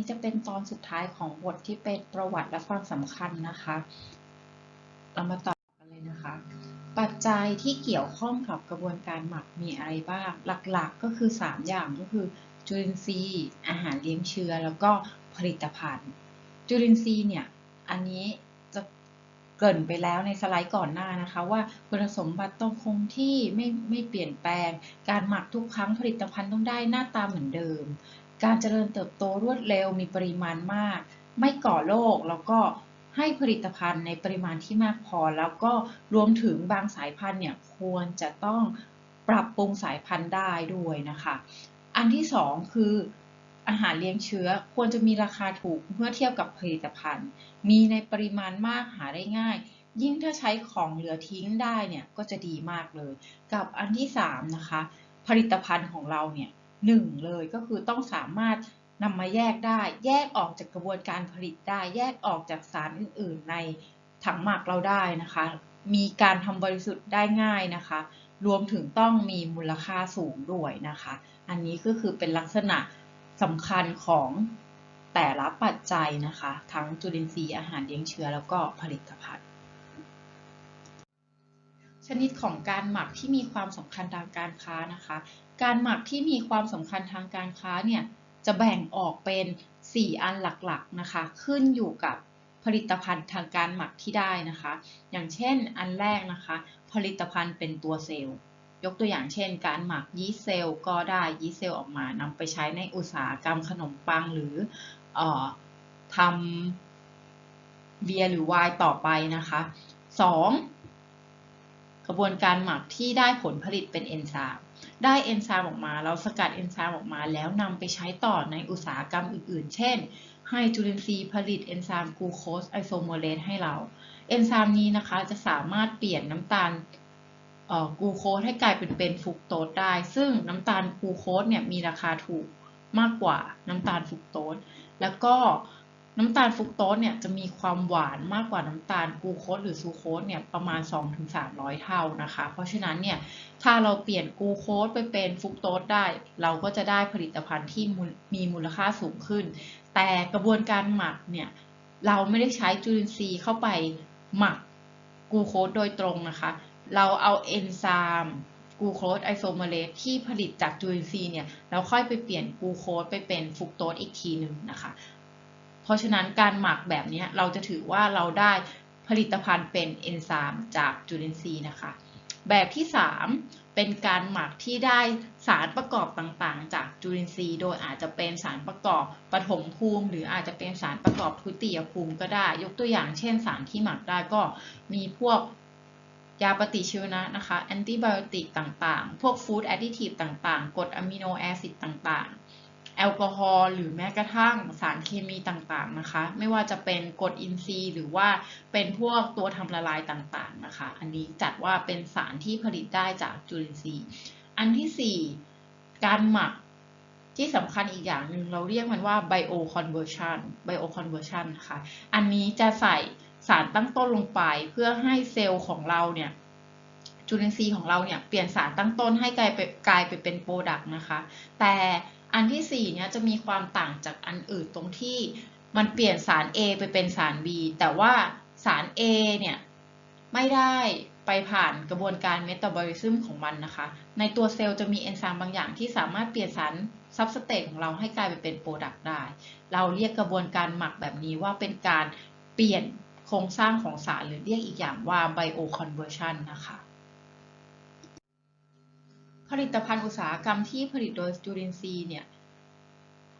นี้จะเป็นตอนสุดท้ายของบทที่เป็นประวัติและความสำคัญนะคะ เรามาต่อกันเลยนะคะ ปัจจัยที่เกี่ยวข้องกับกระบวนการหมักมีอะไรบ้าง หลักๆก็คือ 3 อย่างก็คือ จุลินทรีย์ อาหารเลี้ยงเชื้อ แล้วก็ผลิตภัณฑ์ จุลินทรีย์เนี่ย อันนี้จะเกินไปแล้วในสไลด์ก่อนหน้านะคะว่าคุณสมบัติต้องคงที่ไม่ไม่เปลี่ยนแปลง การหมักทุกครั้งผลิตภัณฑ์ต้องได้หน้าตาเหมือนเดิม การเจริญเติบโตรวดเร็วมีปริมาณมาก ไม่ก่อโรคแล้วก็ให้ผลิตภัณฑ์ในปริมาณที่มากพอ แล้วก็รวมถึงบางสายพันธุ์เนี่ยควรจะต้องปรับปรุงสายพันธุ์ได้ด้วยนะคะ อันที่สองคืออาหารเลี้ยงเชื้อควรจะมีราคาถูกเมื่อเทียบกับผลิตภัณฑ์ มีในปริมาณมากหาได้ง่าย ยิ่งถ้าใช้ของเหลือทิ้งได้เนี่ยก็จะดีมากเลย กับอันที่สามนะคะ ผลิตภัณฑ์ของเราเนี่ย หนึ่งเลยก็คือต้องสามารถนำมาแยกได้ แยกออกจากกระบวนการผลิตได้ แยกออกจากสารอื่น ๆ ในถังหมักเราได้นะคะ มีการทำบริสุทธิ์ได้ง่ายนะคะ รวมถึงต้องมีมูลค่าสูงด้วยนะคะ อันนี้ก็คือเป็นลักษณะสำคัญของแต่ละปัจจัยนะคะ ทั้งจุลินทรีย์อาหารเลี้ยงเชื้อแล้วก็ผลิตภัณฑ์ ชนิดของการหมักที่มีความสำคัญทางการค้านะคะ การหมักที่มีความสำคัญทางการค้าเนี่ยจะแบ่งออกเป็น 4 อันหลักๆนะคะ ขึ้นอยู่กับผลิตภัณฑ์ทางการหมักที่ได้นะคะ อย่างเช่นอันแรกนะคะ ผลิตภัณฑ์เป็นตัวเซลล์ ยกตัวอย่างเช่น การหมักยีสต์เซลล์ก็ได้ยีสต์เซลล์ออกมานำไปใช้ในอุตสาหกรรมขนมปังหรือออทำเบียร์หรือไวน์ต่อไปนะคะ 2. กระบวนการหมักที่ได้ผลผลิตเป็นเอนไซม์ได้เอนไซม์ออกมา เราสกัดเอนไซม์ออกมาแล้วนำไปใช้ต่อในอุตสาหกรรมอื่นๆ เช่น ให้จุลินทรีย์ผลิตเอนไซม์กลูโคสไอโซโมเลสให้เราเอนไซม์นี้นะคะจะสามารถเปลี่ยนน้ำตาลกลูโคสให้กลายเป็นเป็นฟรุกโตสได้ ซึ่งน้ำตาลกลูโคสเนี่ยมีราคาถูกมากกว่าน้ำตาลฟรุกโตสแล้วก็ น้ำตาลฟรุกโตสเนี่ยจะมีความหวานมากกว่าน้ำตาลกลูโคสหรือซูโคสเนี่ยประมาณ 2-300 เท่านะคะ เพราะฉะนั้นเนี่ยถ้าเราเปลี่ยนกลูโคสไปเป็นฟรุกโตสได้ เราก็จะได้ผลิตภัณฑ์ที่มีมูลค่าสูงขึ้น แต่กระบวนการหมักเนี่ยเราไม่ได้ใช้จุลินทรีย์เข้าไปหมักกลูโคสโดยตรงนะคะ เราเอาเอนไซม์กลูโคสไอโซเมเลสที่ผลิตจากจุลินทรีย์เนี่ยแล้วค่อยไปเปลี่ยนกลูโคสไปเป็นฟรุกโตสอีกทีหนึ่งนะคะ ราะฉะนั้นการหมักแบบนี้เราจะถือว่าเราได้ผลิตภัณฑ์เป็นเอนไซม์จากจุลินทรีย์นะคะ แบบที่ 3 เป็นการหมักที่ได้สารประกอบต่างๆ จากจุลินทรีย์ โดยอาจจะเป็นสารประกอบปฐมภูมิ หรืออาจจะเป็นสารประกอบทุติยภูมิก็ได้ ยกตัวอย่างเช่นสารที่หมักได้ก็มีพวกยาปฏิชีวนะนะคะ แอนติไบโอติกต่างๆ พวกฟู้ดแอดดิทีฟต่างๆกรดอะมิโนแอซิดต่างๆ แอลกอฮอล์หรือแม้กระทั่งสารเคมีต่างๆนะคะ ไม่ว่าจะเป็นกรดอินทรีย์หรือว่าเป็นพวกตัวทำละลายต่างๆนะคะ อันนี้จัดว่าเป็นสารที่ผลิตได้จากจุลินทรีย์ อันที่ 4 การหมักที่สำคัญอีกอย่างหนึ่งเราเรียกมันว่า bio conversion bio conversion นะคะ อันนี้จะใส่สารตั้งต้นลงไปเพื่อให้เซลล์ของเราเนี่ย จุลินทรีย์ของเราเนี่ยเปลี่ยนสารตั้งต้นให้กลายไปกลายไปเป็นโปรดักต์นะคะ แต่อันที่4เนี่ยจะมีความต่างจากอันอื่นตรงที่มันเปลี่ยนสาร A ไปเป็นสาร B แต่ว่าสาร A เนี่ยไม่ได้ไปผ่านกระบวนการเมตาบอลิซึมของมันนะคะ ในตัวเซลล์จะมีเอนไซม์บางอย่างที่สามารถเปลี่ยนสารซับสเตตของเราให้กลายไปเป็นโปรดักต์ได้ เราเรียกกระบวนการหมักแบบนี้ว่าเป็นการเปลี่ยนโครงสร้างของสารหรือเรียกอีกอย่างว่า bioconversion นะคะ ผลิตภัณฑ์อุตสาหกรรมที่ผลิตโดยจุลินทรีย์เนี่ย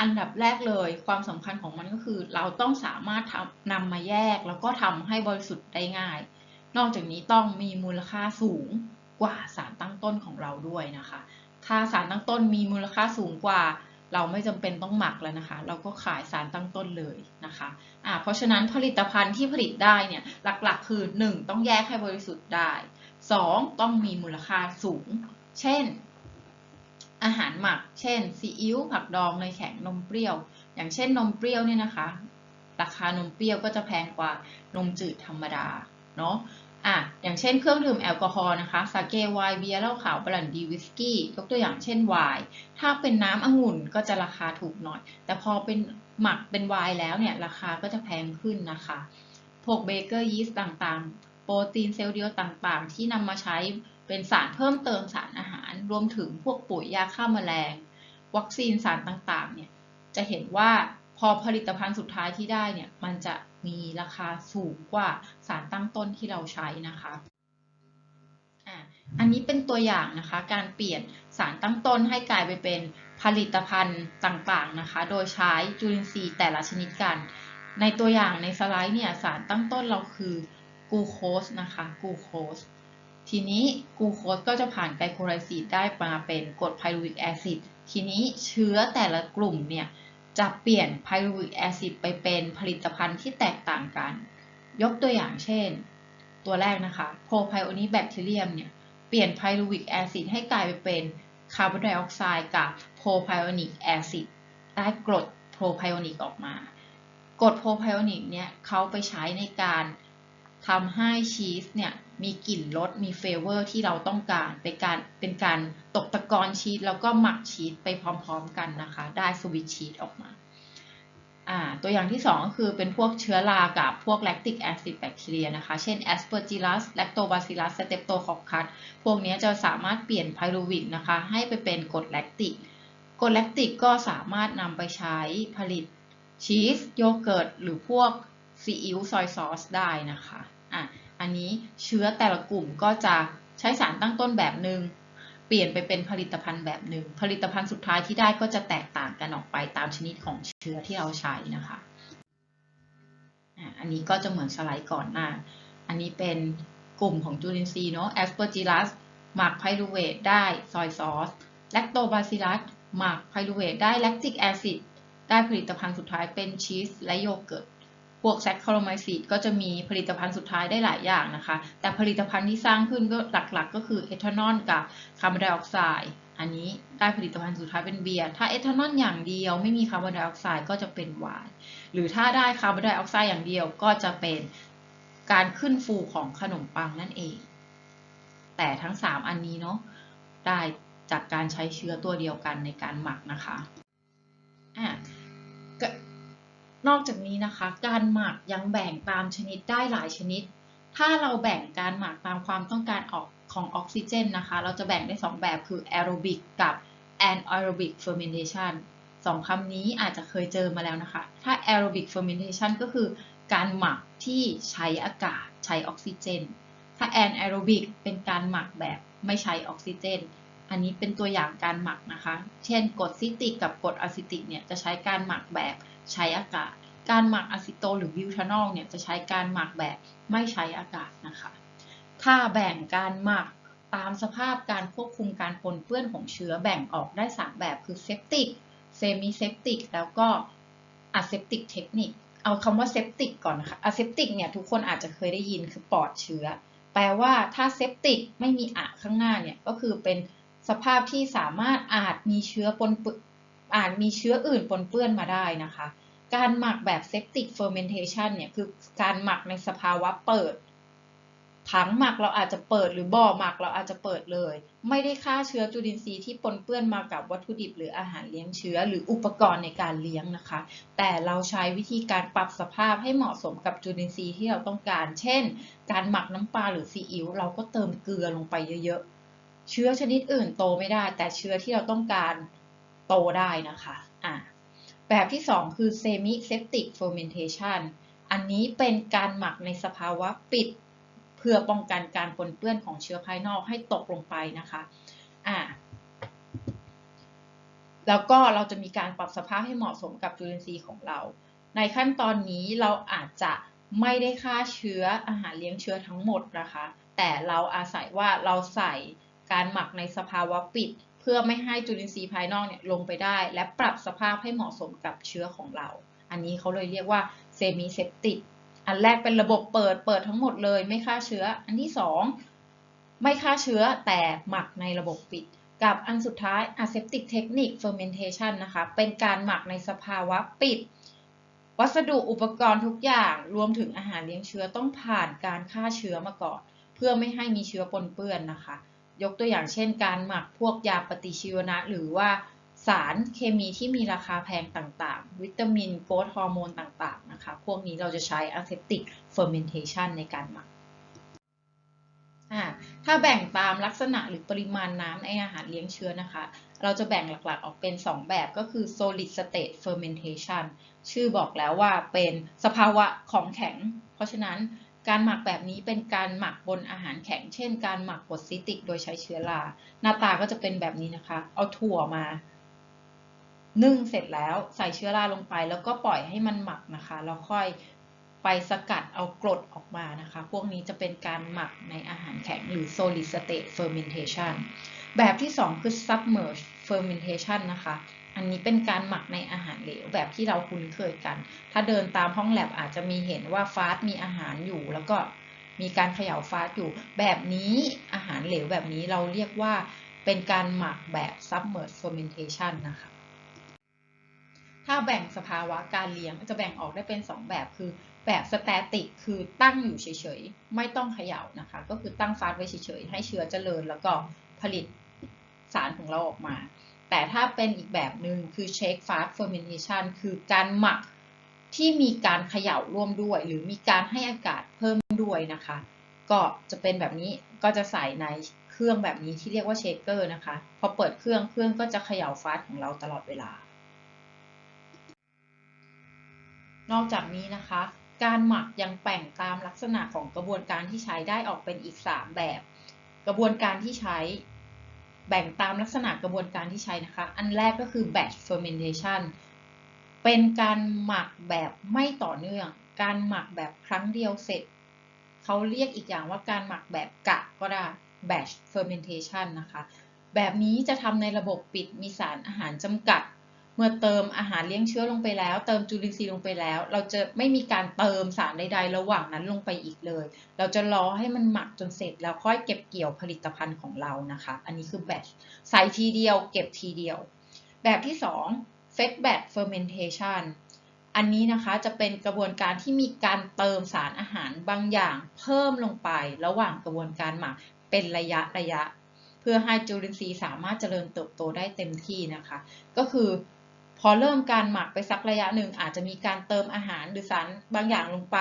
อันดับแรกเลยความสำคัญของมันก็คือ เราต้องสามารถนำมาแยก แล้วก็ทำให้บริสุทธิ์ได้ง่าย นอกจากนี้ต้องมีมูลค่าสูงกว่าสารตั้งต้นของเราด้วยนะคะ ถ้าสารตั้งต้นมีมูลค่าสูงกว่า เราไม่จำเป็นต้องหมักแล้วนะคะ เราก็ขายสารตั้งต้นเลยนะคะะเพราะฉะนั้นผลิตภัณฑ์ที่ผลิตได้เนี่ยหลักๆ คือ 1. ต้องแยกให้บริสุทธิ์ได้ 2. ต้องมีมูลค่าสูง เช่น อาหารหมัก เช่นซีอิ๊วผักดองเนยแข็งนมเปรี้ยว อย่างเช่นนมเปรี้ยวเนี่ยนะคะ ราคานมเปรี้ยวก็จะแพงกว่านมจืดธรรมดาเนาะอะอย่างเช่นเครื่องดื่มแอลกอฮอล์นะคะสาเกไวน์เบียร์เหล้าขาวบรันดีวิสกี้ยกตัวอย่างเช่นไวน์ถ้าเป็นน้ำองุ่นก็จะราคาถูกหน่อย แต่พอเป็นหมักเป็นไวน์แล้วเนี่ยราคาก็จะแพงขึ้นนะคะพวกเบเกอร์ยีสต์ต่างๆ โปรตีนเซลล์เดียวต่างๆ ที่นำมาใช้ เป็นสารเพิ่มเติมสารอาหาร รวมถึงพวกปุ๋ยยาฆ่าแมลง วัคซีนสารต่างๆ เนี่ย จะเห็นว่าพอผลิตภัณฑ์สุดท้ายที่ได้เนี่ย มันจะมีราคาสูงกว่าสารตั้งต้นที่เราใช้นะคะอะอันนี้เป็นตัวอย่างนะคะ การเปลี่ยนสารตั้งต้นให้กลายไปเป็นผลิตภัณฑ์ต่างๆนะคะ โดยใช้จุลินทรีย์แต่ละชนิดกัน ในตัวอย่างในสไลด์เนี่ยสารตั้งต้นเราคือกลูโคสนะคะกลูโคส ทีนี้กูโคสก็จะผ่านไกลโคไลซิสได้มาเป็นกรดไพรูวิกแอซิดทีนี้เชื้อแต่ละกลุ่มเนี่ยจะเปลี่ยนไพรูวิกแอซิดไปเป็นผลิตภัณฑ์ที่แตกต่างกัน ยกตัวอย่างเช่น ตัวแรกนะคะโพไพโอนีแบคทีเรียมเนี่ยเปลี่ยนไพรูวิกแอซิดให้กลายไปเป็นคาร์บอนไดออกไซด์กับโพไพโอนิกแอซิดได้กรดโพไพโอนิกออกมากรดโพไพโอนิกเนี่ยเขาไปใช้ในการ ทำให้ชีสเนี่ยมีกลิ่นรสมีเฟเวอร์ที่เราต้องการเป็นการเป็นการตกตะกอนชีสแล้วก็หมักชีสไปพร้อมๆกันนะคะ ได้สวิตชีสออกมาตัวอย่างที่ 2 ก็คือเป็นพวกเชื้อรากับพวกแลคติกแอซิดแบคทีเรียนะคะ เช่น Aspergillus Lactobacillus Streptococcus พวกนี้จะสามารถเปลี่ยนไพรูวิกนะคะ ให้ไปเป็นกรดแลคติกกรดแลคติกก็สามารถนำไปใช้ผลิตชีสโยเกิร์ต หรือพวกซีอิ๊วซอยซอสได้นะคะ อะอันนี้เชื้อแต่ละกลุ่มก็จะใช้สารตั้งต้นแบบหนึ่งเปลี่ยนไปเป็นผลิตภัณฑ์แบบหนึ่งผลิตภัณฑ์สุดท้ายที่ได้ก็จะแตกต่างกันออกไปตามชนิดของเชื้อที่เราใช้นะคะอันนี้ก็จะเหมือนสไลด์ก่อนหน้า อันนี้เป็นกลุ่มของจุลินทรีย์เนาะ Aspergillus หมักไพรูเวตได้ซอยซอส Lactobacillus หมักไพรูเวตได้แลคติกแอซิดได้ผลิตภัณฑ์สุดท้ายเป็นชีสและโยเกิร์ต วกแซคคาโรไมซีดก็จะมีผลิตภัณฑ์สุดท้ายได้หลายอย่างนะคะ แต่ผลิตภัณฑ์ที่สร้างขึ้นก็หลักๆ ก็คือเอทานอลกับคาร์บอนไดออกไซด์อันนี้ได้ผลิตภัณฑ์สุดท้ายเป็นเบียร์ ถ้าเอทานอลอย่างเดียวไม่มีคาร์บอนไดออกไซด์ก็จะเป็นไวน์ หรือถ้าได้คาร์บอนไดออกไซด์อย่างเดียวก็จะเป็นการขึ้นฟูของขนมปังนั่นเอง แต่ทั้ง 3 อันนี้เนาะได้จากการใช้เชื้อตัวเดียวกันในการหมักนะคะอะ นอกจากนี้นะคะ การหมักยังแบ่งตามชนิดได้หลายชนิด ถ้าเราแบ่งการหมักตามความต้องการออกของออกซิเจนนะคะ เราจะแบ่งได้ 2 แบบคือ aerobic กับ anaerobic fermentation สองคำนี้อาจจะเคยเจอมาแล้วนะคะ ถ้า aerobic fermentation ก็คือการหมักที่ใช้อากาศใช้ออกซิเจน ถ้า anaerobic เป็นการหมักแบบไม่ใช้ออกซิเจน อันนี้เป็นตัวอย่างการหมักนะคะ เช่นกรดซิตริกกับกรดอะซิติกเนี่ยจะใช้การหมักแบบ ใช้อากาศ การหมักอะซิโตหรือบิวทานอลเนี่ยจะใช้การหมักแบบไม่ใช้อากาศนะคะ ถ้าแบ่งการหมักตามสภาพการควบคุมการปนเปื้อนของเชื้อแบ่งออกได้ 3 แบบคือเซปติกเซมิเซปติกแล้วก็อะเซปติกเทคนิคเอาคำว่าเซปติกก่อนนะคะอะเซปติกเนี่ยทุกคนอาจจะเคยได้ยินคือปลอดเชื้อ แปลว่าถ้าเซปติกไม่มีอะข้างหน้าเนี่ยก็คือเป็นสภาพที่สามารถอาจมีเชื้อปน อาจมีเชื้ออื่นปนเปื้อนมาได้นะคะ การหมักแบบเซปติกเฟอร์เมนเทชันเนี่ยคือการหมักในสภาวะเปิด ถังหมักเราอาจจะเปิดหรือบ่อหมักเราอาจจะเปิดเลย ไม่ได้ฆ่าเชื้อจุลินทรีย์ที่ปนเปื้อนมากับวัตถุดิบ หรืออาหารเลี้ยงเชื้อ หรืออุปกรณ์ในการเลี้ยงนะคะ แต่เราใช้วิธีการปรับสภาพให้เหมาะสมกับจุลินทรีย์ที่เราต้องการ เช่น การหมักน้ำปลาหรือซีอิ๊วเราก็เติมเกลือลงไปเยอะๆเชื้อชนิดอื่นโตไม่ได้ แต่เชื้อที่เราต้องการ โตได้นะคะอะแบบที่ 2 คือ semi septic fermentation อันนี้เป็นการหมักในสภาวะปิด เพื่อป้องกันการปนเปื้อนของเชื้อภายนอกให้ตกลงไปนะคะอะแล้วก็เราจะมีการปรับสภาพให้เหมาะสมกับจุลินทรีย์ของเรา ในขั้นตอนนี้เราอาจจะไม่ได้ฆ่าเชื้ออาหารเลี้ยงเชื้อทั้งหมดนะคะ แต่เราอาศัยว่าเราใส่การหมักในสภาวะปิด พื่อไม่ให้จุลินทรีย์ภายนอกเนี่ยลงไปได้ และปรับสภาพให้เหมาะสมกับเชื้อของเรา อันนี้เขาเลยเรียกว่าเซมิเซปติกอันแรกเป็นระบบเปิดเปิดทั้งหมดเลยไม่ฆ่าเชื้อ อันที่ 2 ไม่ฆ่าเชื้อแต่หมักในระบบปิด กับอันสุดท้าย aseptic technique fermentation นะคะ เป็นการหมักในสภาวะปิด วัสดุอุปกรณ์ทุกอย่างรวมถึงอาหารเลี้ยงเชื้อต้องผ่านการฆ่าเชื้อมาก่อน เพื่อไม่ให้มีเชื้อปนเปื้อนนะคะ ยกตัวอย่างเช่น การหมักพวกยาปฏิชีวนะ หรือว่าสารเคมีที่มีราคาแพงต่างๆ วิตามินโกรทฮอร์โมนต่างๆนะคะ พวกนี้เราจะใช้ aseptic fermentation ในการหมัก ถ้าแบ่งตามลักษณะหรือปริมาณน้ำในอาหารเลี้ยงเชื้อนะคะ เราจะแบ่งหลักๆออกเป็น 2 แบบก็คือ solid state fermentation ชื่อบอกแล้วว่าเป็นสภาวะของแข็ง เพราะฉะนั้น การหมักแบบนี้เป็นการหมักบนอาหารแข็ง เช่น การหมักกรดซิติกโดยใช้เชื้อรา หน้าตาก็จะเป็นแบบนี้นะคะ เอาถั่วมา นึ่งเสร็จแล้วใส่เชื้อราลงไป แล้วก็ปล่อยให้มันหมักนะคะ แล้วค่อยไปสกัดเอากรดออกมานะคะ พวกนี้จะเป็นการหมักในอาหารแข็งหรือ solid state fermentation แบบที่ 2 คือ submerge fermentation นะคะ อันนี้เป็นการหมักในอาหารเหลวแบบที่เราคุ้นเคยกัน ถ้าเดินตามห้องแลบอาจจะมีเห็นว่าฟาสมีอาหารอยู่ แล้วก็มีการเขย่าฟาสอยู่ แบบนี้อาหารเหลวแบบนี้เราเรียกว่าเป็นการหมักแบบ submerged fermentation นะคะ ถ้าแบ่งสภาวะการเลี้ยงจะแบ่งออกได้เป็น 2 แบบคือแบบสแตติกคือตั้งอยู่เฉยๆ ไม่ต้องเขย่านะคะ ก็คือตั้งฟาสไว้เฉยๆ ให้เชื้อเจริญแล้วก็ผลิตสารของเราออกมา แต่ถ้าเป็นอีกแบบหนึ่งคือ shake fast fermentation คือการหมักที่มีการเขย่าร่วมด้วย หรือมีการให้อากาศเพิ่มด้วยนะคะ ก็จะเป็นแบบนี้ก็จะใส่ในเครื่องแบบนี้ที่เรียกว่าเชคเกอร์นะคะ พอเปิดเครื่องเครื่องก็จะเขย่าฟาสของเราตลอดเวลา นอกจากนี้นะคะ การหมักยังแบ่งตามลักษณะของกระบวนการที่ใช้ได้ออกเป็นอีก 3 แบบ กระบวนการที่ใช้ แบ่งตามลักษณะกระบวนการที่ใช้นะคะ อันแรกก็คือ batch fermentation เป็นการหมักแบบไม่ต่อเนื่อง การหมักแบบครั้งเดียวเสร็จ เขาเรียกอีกอย่างว่าการหมักแบบกะก็ได้ batch fermentation นะคะ แบบนี้จะทำในระบบปิดมีสารอาหารจำกัด เมื่อเติมอาหารเลี้ยงเชื้อลงไปแล้ว เติมจุลินทรีย์ลงไปแล้ว เราจะไม่มีการเติมสารใดๆ ระหว่างนั้นลงไปอีกเลย เราจะรอให้มันหมักจนเสร็จแล้วค่อยเก็บเกี่ยวผลิตภัณฑ์ของเรานะคะ อันนี้คือ batch ใส่ทีเดียวเก็บทีเดียว แบบที่2 fed batch fermentation อันนี้นะคะจะเป็นกระบวนการที่มีการเติมสารอาหารบางอย่างเพิ่มลงไประหว่างกระบวนการหมักเป็นระยะระยะ เพื่อให้จุลินทรีย์สามารถเจริญเติบโตได้เต็มที่นะคะ ก็คือ อเริ่มการหมักไปสักระยะหนึ่งอาจจะมีการเติมอาหารหรือสารบางอย่างลงไป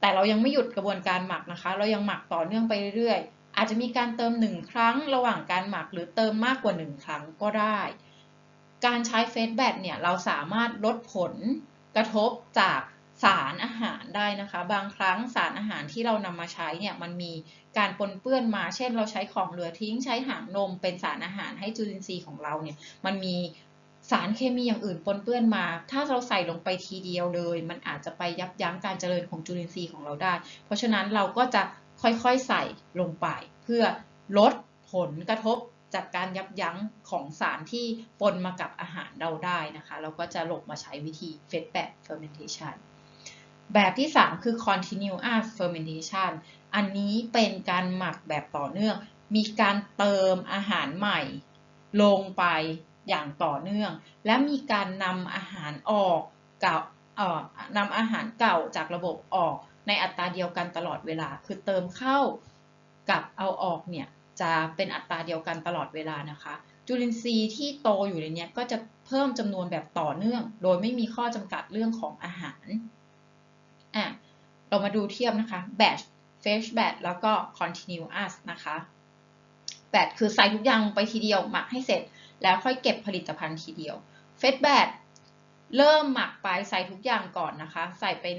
แต่เรายังไม่หยุดกระบวนการหมักนะคะ เรายังหมักต่อเนื่องไปเรื่อยๆ อาจจะมีการเติมหนึ่งครั้งระหว่างการหมักหรือเติมมากกว่าหนึ่งครั้งก็ได้ การใช้เฟสแบตเนี่ยเราสามารถลดผลกระทบจากสารอาหารได้นะคะ บางครั้งสารอาหารที่เรานำมาใช้เนี่ยมันมีการปนเปื้อนมา เช่น เราใช้ของเหลือทิ้งใช้หางนมเป็นสารอาหารให้จุลินทรีย์ของเราเนี่ยมันมี สารเคมีอย่างอื่นปนเปื้อนมา ถ้าเราใส่ลงไปทีเดียวเลย มันอาจจะไปยับยั้งการเจริญของจุลินทรีย์ของเราได้ เพราะฉะนั้นเราก็จะค่อยๆใส่ลงไป เพื่อลดผลกระทบจากการยับยั้งของสารที่ปนมากับอาหารเราได้นะคะ เราก็จะหลบมาใช้วิธี fed batch fermentation แบบที่ 3 คือ continuous fermentation อันนี้เป็นการหมักแบบต่อเนื่อง มีการเติมอาหารใหม่ลงไป อย่างต่อเนื่อง และมีการนำอาหารออกก่าเอ่อนำอาหารเก่าจากระบบออกในอัตราเดียวกันตลอดเวลา คือเติมเข้ากับเอาออกเนี่ยจะเป็นอัตราเดียวกันตลอดเวลานะคะ จุลินทรีย์ที่โตอยู่ในนี้ก็จะเพิ่มจำนวนแบบต่อเนื่อง โดยไม่มีข้อจำกัดเรื่องของอาหารอะเรามาดูเทียบนะคะ batch fresh batch แล้วก็ continuous นะคะ batch คือใส่ทุกอย่างไปทีเดียวหมักให้เสร็จ แล้วค่อยเก็บผลิตภัณฑ์ทีเดียว fresh batch เริ่มหมักไปใส่ทุกอย่างก่อนนะคะ ใส่เป็น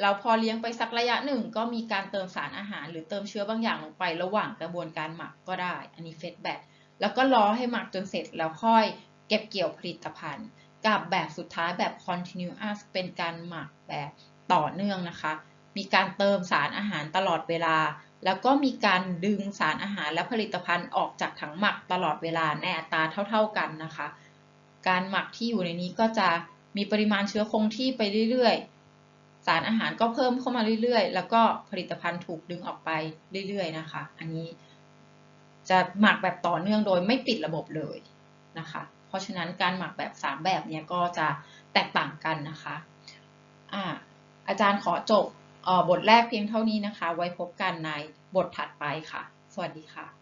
เราพอเลี้ยงไปสักระยะหนึ่ง ก็มีการเติมสารอาหาร หรือเติมเชื้อบางอย่างลงไประหว่างกระบวนการหมักก็ได้ อันนี้เฟสแบตแล้วก็รอให้หมักจนเสร็จแล้วค่อยเก็บเกี่ยวผลิตภัณฑ์ กับแบบสุดท้ายแบบ continuous เป็นการหมักแบบต่อเนื่องนะคะ มีการเติมสารอาหารตลอดเวลา แล้วก็มีการดึงสารอาหารและผลิตภัณฑ์ออกจากถังหมักตลอดเวลาในอัตราเท่า ๆกันนะคะ การหมักที่อยู่ในนี้ก็จะมีปริมาณเชื้อคงที่ไปเรื่อยๆ สารอาหารก็เพิ่มเข้ามาเรื่อยๆ แล้วก็ผลิตภัณฑ์ถูกดึงออกไปเรื่อยๆนะคะ อันนี้จะหมักแบบต่อเนื่องโดยไม่ปิดระบบเลยนะคะ เพราะฉะนั้นการหมักแบบ 3 แบบนี้ก็จะแตกต่างกันนะคะอาอาจารย์ขอจบ บทแรกเพียงเท่านี้นะคะ ไว้พบกันในบทถัดไปค่ะ สวัสดีค่ะ